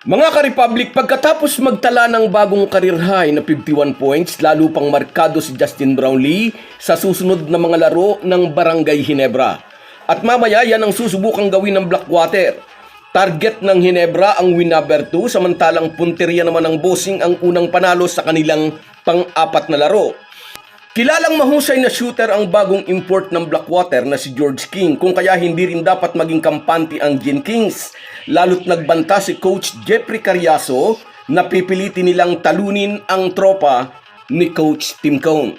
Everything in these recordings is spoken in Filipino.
Mga ka-Republic, pagkatapos magtala ng bagong career high na 51 points, lalo pang markado si Justin Brownlee sa susunod na mga laro ng Barangay Hinebra. At mamaya yan ang susubukang gawin ng Blackwater. Target ng Hinebra ang win number 2 samantalang punteriya naman ng Bossing ang unang panalo sa kanilang pang-apat na laro. Kilalang mahusay na shooter ang bagong import ng Blackwater na si George King kung kaya hindi rin dapat maging kampante ang Gin Kings. Lalo't nagbanta si Coach Jeffrey Carriaso na pipilitin nilang talunin ang tropa ni Coach Tim Cone.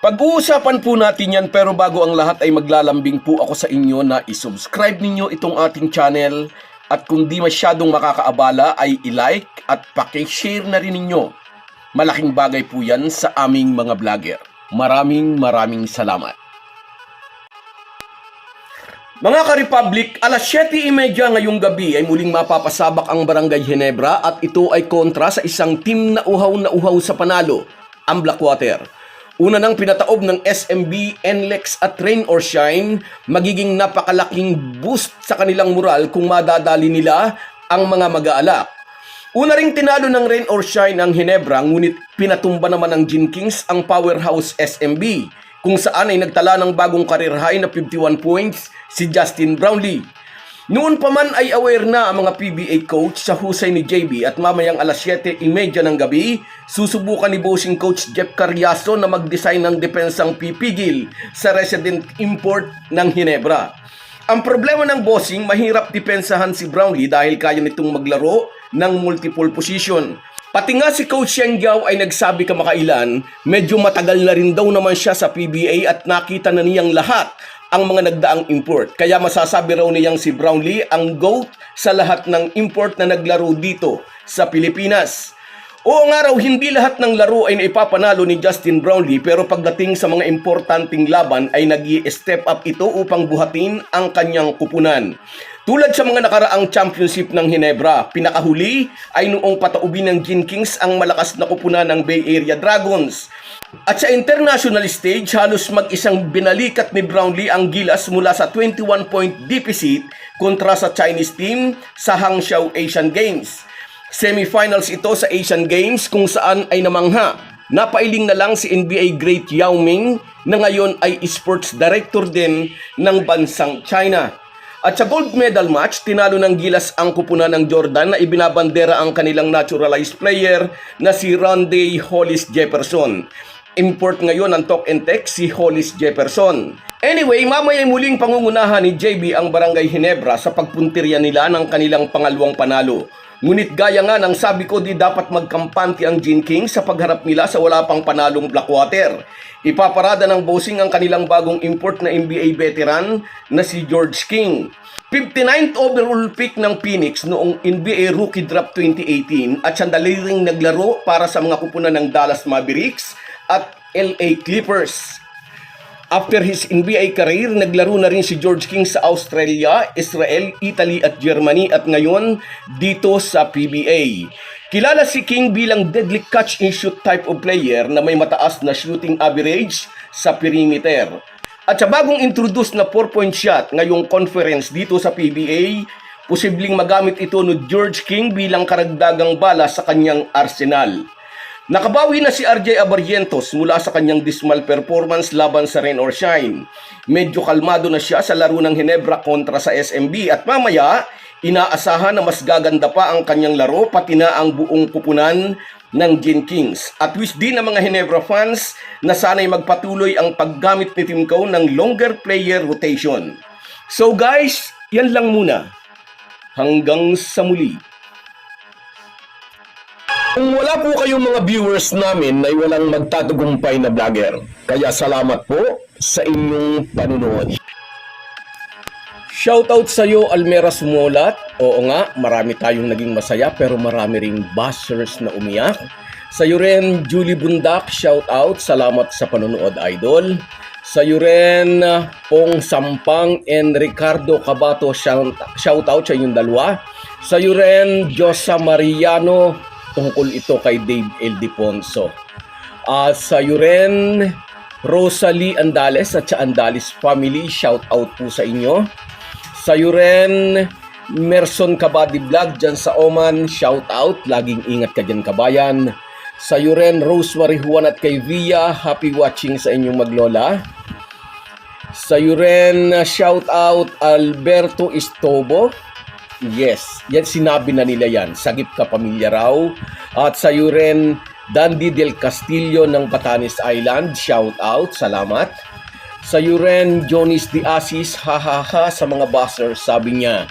Pag-uusapan po natin yan pero bago ang lahat ay maglalambing po ako sa inyo na isubscribe ninyo itong ating channel at kung di masyadong makakaabala ay i-like at pakishare na rin ninyo. Malaking bagay po yan sa aming mga vlogger. Maraming maraming salamat. Mga ka-Republic, alas 7.30 ngayong gabi ay muling mapapasabak ang Barangay Ginebra at ito ay kontra sa isang team na uhaw na uhaw sa panalo, ang Blackwater. Una nang pinataob ng SMB, NLEX at Rain or Shine, magiging napakalaking boost sa kanilang moral kung madadali nila ang mga mag-aalak. Una ring tinalo ng Rain or Shine ang Hinebra ngunit pinatumba naman ng Gin Kings ang powerhouse SMB kung saan ay nagtala ng bagong career high na 51 points si Justin Brownlee. Noon pa man ay aware na ang mga PBA coach sa husay ni JB at mamayang alas 7.30 ng gabi, susubukan ni bossing coach Jeff Carriaso na mag-design ng depensang pipigil sa resident import ng Hinebra. Ang problema ng bossing, mahirap depensahan si Brownlee dahil kaya nitong maglaro ng multiple position. Pati nga si Coach Yang Giao ay nagsabi kamakailan, medyo matagal na rin daw naman siya sa PBA at nakita na niyang lahat ang mga nagdaang import. Kaya masasabi raw niyang si Brownlee ang GOAT sa lahat ng import na naglaro dito sa Pilipinas. Oo nga raw, hindi lahat ng laro ay naipapanalo ni Justin Brownlee pero pagdating sa mga importanteng laban ay nag step up ito upang buhatin ang kanyang kupunan. Tulad sa mga nakaraang championship ng Hinebra, pinakahuli ay noong pataubin ng Gin Kings ang malakas na kupunan ng Bay Area Dragons. At sa international stage, halos mag-isang binalikat ni Brownlee ang gilas mula sa 21 point deficit kontra sa Chinese team sa Hangzhou Asian Games. Semifinals ito sa Asian Games kung saan ay namangha. Napailing na lang si NBA great Yao Ming na ngayon ay sports director din ng bansang China. At sa gold medal match, tinalo ng gilas ang kupunan ng Jordan na ibinabandera ang kanilang naturalized player na si Ronde Hollis Jefferson. Import ngayon ng talk and text si Hollis Jefferson. Anyway, mamaya muling pangungunahan ni JB ang Barangay Hinebra sa pagpuntirya nila ng kanilang pangalawang panalo. Ngunit gaya nga ng sabi ko di dapat magkampante ang Gin King sa pagharap nila sa wala pang panalong Blackwater. Ipaparada ng bossing ang kanilang bagong import na NBA veteran na si George King. 59th overall pick ng Phoenix noong NBA Rookie Draft 2018 at sandali ring naglaro para sa mga kupunan ng Dallas Mavericks at LA Clippers. After his NBA career, naglaro na rin si George King sa Australia, Israel, Italy at Germany at ngayon dito sa PBA. Kilala si King bilang deadly catch and shoot type of player na may mataas na shooting average sa perimeter. At sa bagong introduce na 4-point shot ngayong conference dito sa PBA, posibleng magamit ito ni George King bilang karagdagang bala sa kanyang arsenal. Nakabawi na si RJ Abarrientos mula sa kanyang dismal performance laban sa Rain or Shine. Medyo kalmado na siya sa laro ng Hinebra kontra sa SMB at mamaya, inaasahan na mas gaganda pa ang kanyang laro pati na ang buong kupunan ng Gin Kings. At wish din ng mga Hinebra fans na sana'y magpatuloy ang paggamit ni Team Cone ng longer player rotation. So guys, yan lang muna. Hanggang sa muli. Kung wala po kayong mga viewers namin ay walang magtatagumpay na vlogger. Kaya salamat po sa inyong panunood. Shoutout sa iyo Almera Sumulat. Oo nga, marami tayong naging masaya pero marami ring bashers na umiyak. Sa iyo rin Julie Bundak, shoutout. Salamat sa panonood idol. Sa iyo rin Pong Sampang and Ricardo Cabato, shout- shoutout sa inyong dalawa. Sa iyo rin Josa Mariano, tungkol ito kay Dave El Diponso. Ah, sa iyo rin Rosalie Andales at sa Andales family, shout out po sa inyo. Sa iyo rin Merson Kabady Vlog dyan sa Oman, shout out. Laging ingat ka dyan kabayan. Sa iyo rin, Rosemary Juan at kay Via, happy watching sa inyong maglola. Sa iyo rin, shout out Alberto Istobo. Yes, yan sinabi na nila yan. Sagip ka pamilya raw. At sa iyo rin, Dandy del Castillo ng Batanes Island. Shout out, salamat. Sa iyo rin, Jonis de Asis, ha ha ha sa mga buzzers, sabi niya.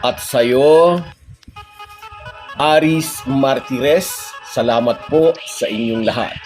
At sa iyo, Aris Martires, salamat po sa inyong lahat.